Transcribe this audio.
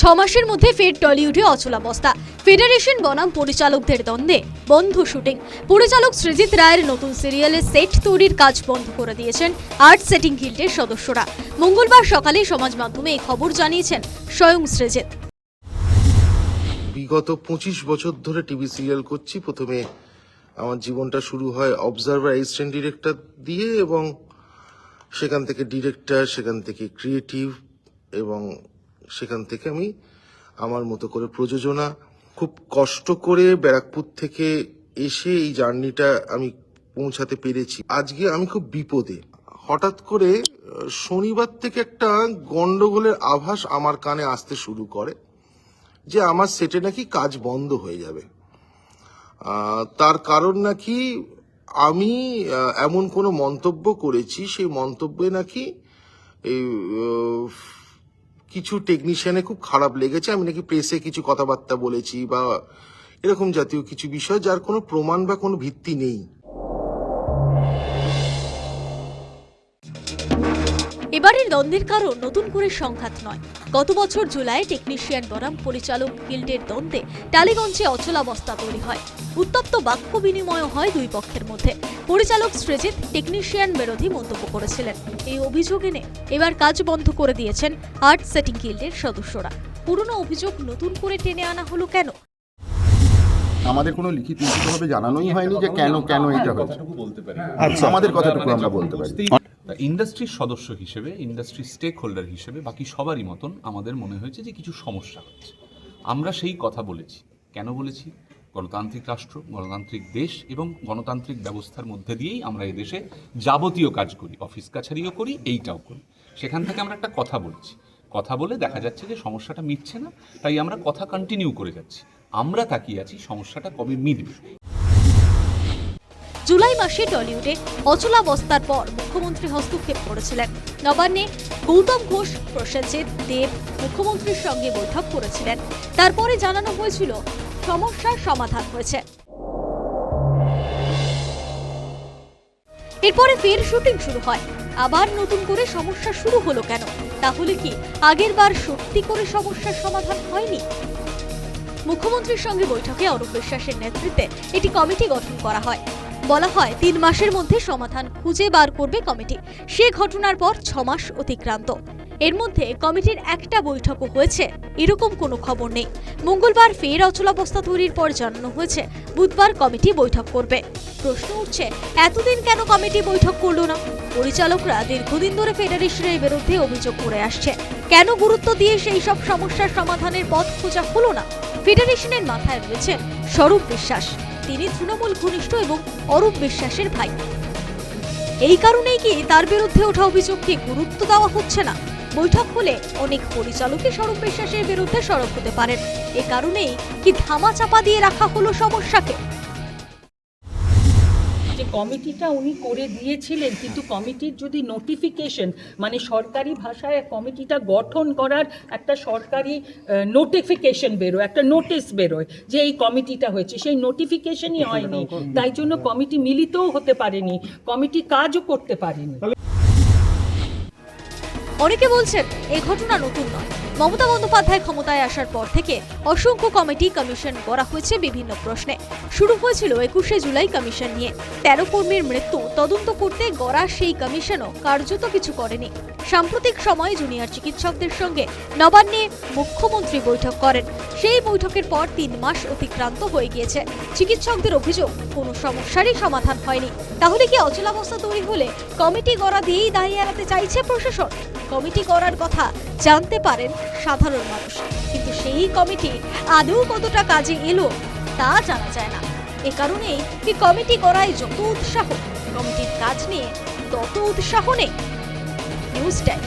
ছ মাসের মধ্যে ফের টলিউডে অচলাবস্থা ফেডারেশন বনাম পরিচালকদের দ্বন্দ্বে। বন্ধ শুটিং। পরিচালক সৃজিত রায়ের নতুন সিরিয়ালের সেট তৈরির কাজ বন্ধ করে দিয়েছেন আর্ট সেটিং গিল্ডের সদস্যরা। মঙ্গলবার সকালে সমাজ মাধ্যমে এই খবর জানিয়েছেন স্বয়ং সৃজিত বিগত পঁচিশ বছর ধরে টিভি সিরিয়াল করছি। প্রথমে আমার জীবনটা শুরু হয় অবজারভার অ্যাসিস্ট্যান্ট ডিরেক্টর দিয়ে এবং সেখান থেকে ডিরেক্টর, সেখান থেকে ক্রিয়েটিভ এবং সেখান থেকে আমি আমার মতো করে প্রযোজনা, খুব কষ্ট করে ব্যারাকপুর থেকে এসে এই জার্নিটা আমি পৌঁছাতে পেরেছি। আজকে আমি খুব বিপদে। হঠাৎ করে শনিবার থেকে একটা গন্ডগোলের আভাস আমার কানে আসতে শুরু করে যে আমার সেটে নাকি কাজ বন্ধ হয়ে যাবে। তার কারণ নাকি আমি এমন কোনো মন্তব্য করেছি, সেই মন্তব্যে নাকি এই কিছু টেকনিশিয়ানে খুব খারাপ লেগেছে। আমি নাকি প্রেসে কিছু কথাবার্তা বলেছি বা এরকম জাতীয় কিছু বিষয় যার কোনো প্রমাণ বা কোনো ভিত্তি নেই। এবারের দ্বন্দ্বের কারণ নতুন করে সংঘাত নয়। গত বছর জুলাই টেকনিশিয়ান বনাম পরিচালক গিল্ডের দ্বন্দ্বে টালিগঞ্জে অচলাবস্থা তৈরি হয়। উত্তপ্ত বাক্য বিনিময় হয় দুই পক্ষের মধ্যে। পরিচালক সৃজিত টেকনিশিয়ান বিরোধী মন্তব্য করেছিলেন। এই অভিযোগ এনে এবার কাজ বন্ধ করে দিয়েছেন আর্ট সেটিং গিল্ডের সদস্যরা। পুরনো অভিযোগ নতুন করে টেনে আনা হলো কেন? আমাদের কোনো লিখিত লিখিতভাবে জানানোই হয়নি যে কেন কেন এটা হয়েছে। আচ্ছা। আমাদের কথাটুকু আমরা বলতে পারি। ইন্ডাস্ট্রির সদস্য হিসেবে ইন্ডাস্ট্রির স্টেক হোল্ডার হিসেবে, বাকি সবারই মতন আমাদের মনে হয়েছে যে কিছু সমস্যা হচ্ছে। আমরা সেই কথা বলেছি। কেন বলেছি? গণতান্ত্রিক রাষ্ট্র, গণতান্ত্রিক দেশ এবং গণতান্ত্রিক ব্যবস্থার মধ্যে দিয়েই আমরা দেশে যাবতীয় কাজ করি। অফিস কাছারিও করি, এইটাও করি। সেখান থেকে আমরা একটা কথা বলেছি। কথা বলে দেখা যাচ্ছে যে সমস্যাটা মিটছে না, তাই আমরা কথা কন্টিনিউ করে যাচ্ছি। আমরা তাকিয়ে আছি সমস্যাটা কবে মিটবে। জুলাই মাসে টলিউডে অচলাবস্থার পর মুখ্যমন্ত্রী হস্তক্ষেপ করেছিলেন। নবান্নে গৌতম ঘোষ, প্রসেনজিৎ দেব মুখ্যমন্ত্রীর সঙ্গে বৈঠক করেছিলেন। তারপরে জানানো হয়েছিল, সমস্যার সমাধান হয়েছে। এরপরে ফের শুটিং শুরু হয়। আবার নতুন করে সমস্যা শুরু হলো কেন? তাহলে কি আগের বার সত্যি করে সমস্যার সমাধান হয়নি? মুখ্যমন্ত্রীর সঙ্গে বৈঠকে অরূপ বিশ্বাসের নেতৃত্বে একটি কমিটি গঠন করা হয়। বলা হয়, তিন মাসের মধ্যে সমাধান খুঁজে বার করবে কমিটি। সে ঘটনার পর ছ মাস অতিক্রান্ত। এর মধ্যে কমিটির একটা বৈঠকও হয়েছে, এরকম কোনো খবর নেই। মঙ্গলবার ফের অচলাবস্থা তৈরির পর জানানো হয়েছে, বুধবার কমিটি বৈঠক করবে। প্রশ্ন উঠছে, এতদিন কেন কমিটি বৈঠক করল না? পরিচালকরা দীর্ঘদিন ধরে ফেডারেশনের বিরুদ্ধে অভিযোগ করে আসছে। কেন গুরুত্ব দিয়ে সেই সব সমস্যার সমাধানের পথ খোঁজা হলো না? ফেডারেশনের মাথায় রয়েছে স্বরূপ বিশ্বাস। তিনি তৃণমূল ঘনিষ্ঠ এবং অরূপ বিশ্বাসের ভাই। এই কারণেই কি তার বিরুদ্ধে ওঠা অভিযোগকে গুরুত্ব দেওয়া হচ্ছে না? বৈঠক হলে অনেক পরিচালকই স্বরূপ বিশ্বাসের বিরুদ্ধে সরব হতে পারেন। এ কারণেই কি ধামা চাপা দিয়ে রাখা হলো সমস্যাকে? কমিটিটা উনি করে দিয়েছিলেন কিন্তু কমিটির যদি নোটিফিকেশন মানে সরকারি ভাষায় কমিটিটা গঠন করার একটা সরকারি নোটিফিকেশন বেরোয় একটা নোটিশ বেরোয় যে এই কমিটিটা হয়েছে। সেই নোটিফিকেশনই হয়নি। তাই জন্য কমিটি মিলিতও হতে পারেনি কমিটি কাজও করতে পারেনি। অনেকে বলছেন এই ঘটনা নতুন নয়। মমতা বন্দ্যোপাধ্যায় ক্ষমতায় আসার পর থেকে অসংখ্য কমিটি কমিশন করা হয়েছে বিভিন্ন প্রশ্নে। শুরু হয়েছিল একুশে জুলাই কমিশন নিয়ে। তেরো কর্মীর মৃত্যু তদন্ত করতে গড়া সেই কমিশনও কার্যত কিছু করেনি। সাম্প্রতিক সময়ে জুনিয়র চিকিৎসকদের সঙ্গে নবান্নে মুখ্যমন্ত্রী বৈঠক করেন। সেই বৈঠকের পর তিন মাস অতিক্রান্ত হয়ে গিয়েছে। চিকিৎসকদের অভিযোগ, কোনো সমস্যারই সমাধান হয়নি। তাহলে কি অচলাবস্থা তৈরি হলে কমিটি গড়া দিয়েই দাঁড়িয়ে এড়াতে চাইছে প্রশাসন? কমিটি করার কথা জানতে পারেন সাধারণ মানুষ। কিন্তু সেই কমিটি আদৌ কতটা কাজে এলো তা জানা যায় না। এ কারণেই কি কমিটি করায় যত উৎসাহ, কমিটির কাজ নিয়ে তত উৎসাহ নেই। News time